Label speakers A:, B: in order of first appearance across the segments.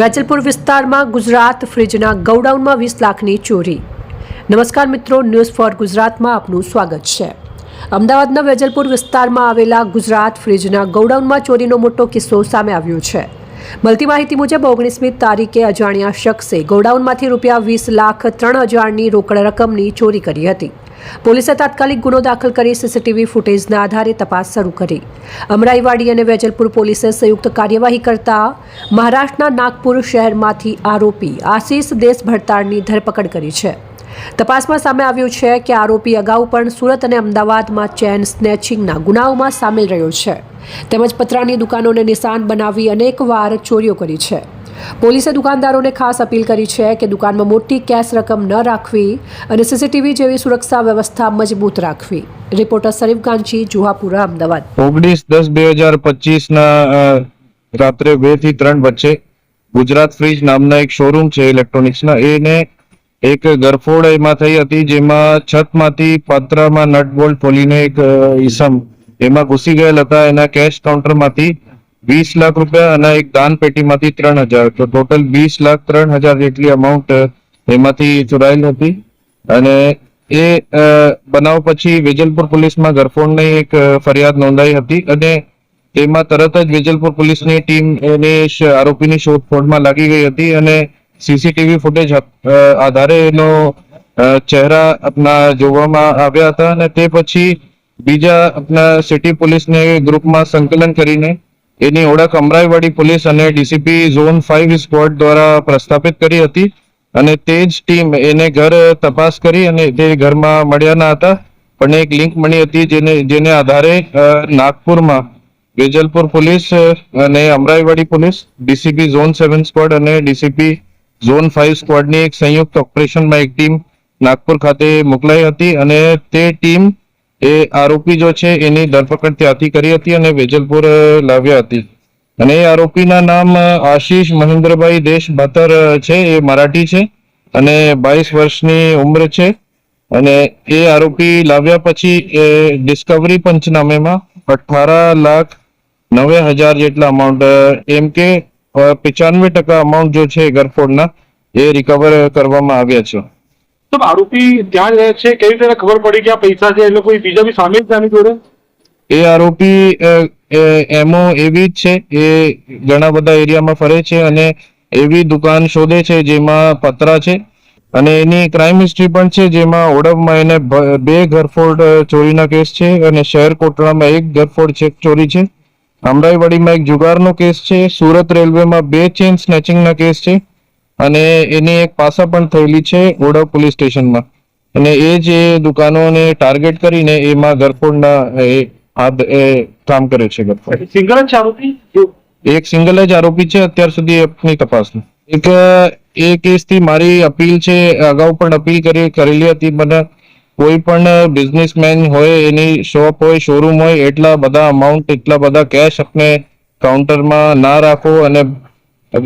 A: વેજલપુર વિસ્તારમાં ગુજરાત ફ્રિજના ગોડાઉનમાં વીસ લાખની ચોરી. નમસ્કાર મિત્રો, ન્યૂઝ ફોર ગુજરાતમાં આપનું સ્વાગત છે. અમદાવાદના વેજલપુર વિસ્તારમાં આવેલા ગુજરાત ફ્રિજના ગોડાઉનમાં ચોરીનો મોટો કિસ્સો સામે આવ્યો છે. મળતી માહિતી મુજબ, ઓગણીસમી તારીખે અજાણ્યા શખ્સે ગોડાઉનમાંથી રૂપિયા વીસ લાખ ત્રણ હજારની રોકડ રકમની ચોરી કરી હતી. પોલીસે તાત્કાલિક ગુનો દાખલ કરી સીસીટીવી ફૂટેજના આધારે તપાસ શરૂ કરી. અમરાઈવાડી અને વેજલપુર પોલીસે સંયુક્ત કાર્યવાહી કરતા મહારાષ્ટ્રના નાગપુર શહેરમાંથી આરોપી આશીષ દેશ ભરતાળની ધરપકડ કરી છે. તપાસમાં સામે આવ્યું છે કે આરોપી અગાઉ પણ સુરત અને અમદાવાદમાં ચેન સ્નેચિંગના ગુનાઓમાં સામેલ રહ્યો છે. તેમજ પતરાની દુકાનોને નિશાન બનાવી અનેકવાર ચોરીઓ કરી છે. પોલીસે દુકાનદારોને ખાસ અપીલ કરી છે કે દુકાનમાં મોટી કેશ રકમ ન રાખવી અને સીસીટીવી જેવી સુરક્ષા વ્યવસ્થા મજબૂત રાખવી. રિપોર્ટર શરીફ ગાંચી, જુહાપુરા, અમદાવાદ.
B: ઓગણીસ દસ બે હજાર પચીસ ના રાત્રે બેથી ત્રણ વચ્ચે ગુજરાત ફ્રીજ નામના એક શોરૂમ છે ઇલેક્ટ્રોનિક્સ ના. એને એક ગરફોડ એમાં થઈ હતી, જેમાં છતમાંથી પાત્રમાં નટ બોલ્ટ ખોલીને એક ઈસમ એમાં ઘૂસી ગયેલ હતા. એના કેશ કાઉન્ટરમાંથી વીસ લાખ રૂપિયા અને એક દાન પેટીમાંથી ત્રણ હજાર. તો ટોટલ વીસ લાખ ત્રણ હજાર જેટલી અમાઉન્ટ એમાંથી ચોરાયેલ હતી. અને એ બનાવ પછી વેજલપુર પોલીસમાં ગરફોડની એક ફરિયાદ નોંધાઈ હતી અને તેમાં તરત જ વેજલપુર પોલીસની ટીમ એને આરોપીની શોધખોળમાં લાગી ગઈ હતી અને સીસીટીવી ફૂટેજ આધારે એનો ચહેરા આપના જોવામાં આવ્યા હતા અને તે પછી બીજા આપના સિટી પોલીસને ગ્રુપમાં સંકલન કરીને એની ઓળખ અમરાઈવાડી પોલીસ અને ડીસીપી ઝોન ફાઈવ સ્કવોડ દ્વારા પ્રસ્થાપિત કરી હતી અને તે જ ટીમ એને ઘર તપાસ કરી અને તે ઘરમાં મળ્યા ન હતા. પણ એક લિંક મળી હતી જેને જેને આધારે નાગપુરમાં વેજલપુર પોલીસ અને Amraiwadi police, DCP zone seven squad અને ડીસીપી ઝોન ફાઈવ સ્કવોડની એક સંયુક્ત ઓપરેશનમાં એક ટીમ નાગપુર ખાતે મોકલાઈ હતી અને તે ટીમ એ આરોપી જો છે એની ધરપકડ ત્યાંથી કરી હતી અને વેજલપુર લાવ્યા હતી. અને એ આરોપીના નામ આશીષ મહેન્દ્રભાઈ દેશ ભાતર છે. એ મરાઠી છે અને બાવીસ વર્ષની ઉંમર છે. અને એ આરોપી લાવ્યા પછી એ ડિસ્કવરી પંચનામેમાં અઠારા લાખ નવે હજાર જેટલા અમાઉન્ટ એમ કે પંચાનવે ટકા અમાઉન્ટ જો છે ગરફોડના એ રિકવર કરવામાં આવ્યા છે.
C: તો આરોપી ત્યાં રહે છે કેવી રીતે ખબર પડી કે આ પૈસા છે? એટલે કોઈ બીજા બી સામેલ છે આની જોડે?
B: એ આરોપી અ, અ, એમો એવી જ છે એ ઘણા બધા એરિયામાં ફરે છે અને એવી દુકાન શોધે છે જેમાં પતરા છે અને એની ક્રાઇમ હિસ્ટ્રી પણ છે જેમાં ઓડવમાં એને બે ઘરફોડ ચોરીના કેસ છે અને શહેર કોટડામાં એક ઘરફોડ ચેક ચોરી છે. અમરાઈવાડીમાં એક જુગારનો કેસ છે સુરત રેલવેમાં બે ચેન સ્નેચિંગના કેસ છે અને એની એક પાસા પણ થયેલી છે ઓડવ પોલીસ સ્ટેશનમાં. અને એ જે દુકાનોને ટાર્ગેટ કરીને એમાં ગરફોડના એ હાથ એ કામ કરે છે ગરફોડ
C: સિંગલ જ આરોપી?
B: એક સિંગલ જ આરોપી છે અત્યાર સુધી એની તપાસની એક એ કેસથી મારી અપીલ છે અગાઉ પણ અપીલ કરી કરેલી હતી મને. કોઈ પણ બિઝનેસમેન હોય, એની શોપ હોય શોરૂમ હોય, એટલા બધા અમાઉન્ટ એટલા બધા કેશ આપને કાઉન્ટરમાં ના રાખો અને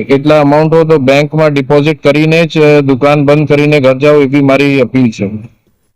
B: એટલા અમાઉન્ટ હોય તો બેંકમાં ડિપોઝિટ કરીને જ દુકાન બંધ કરીને ઘર જાઓ એવી મારી અપીલ છે.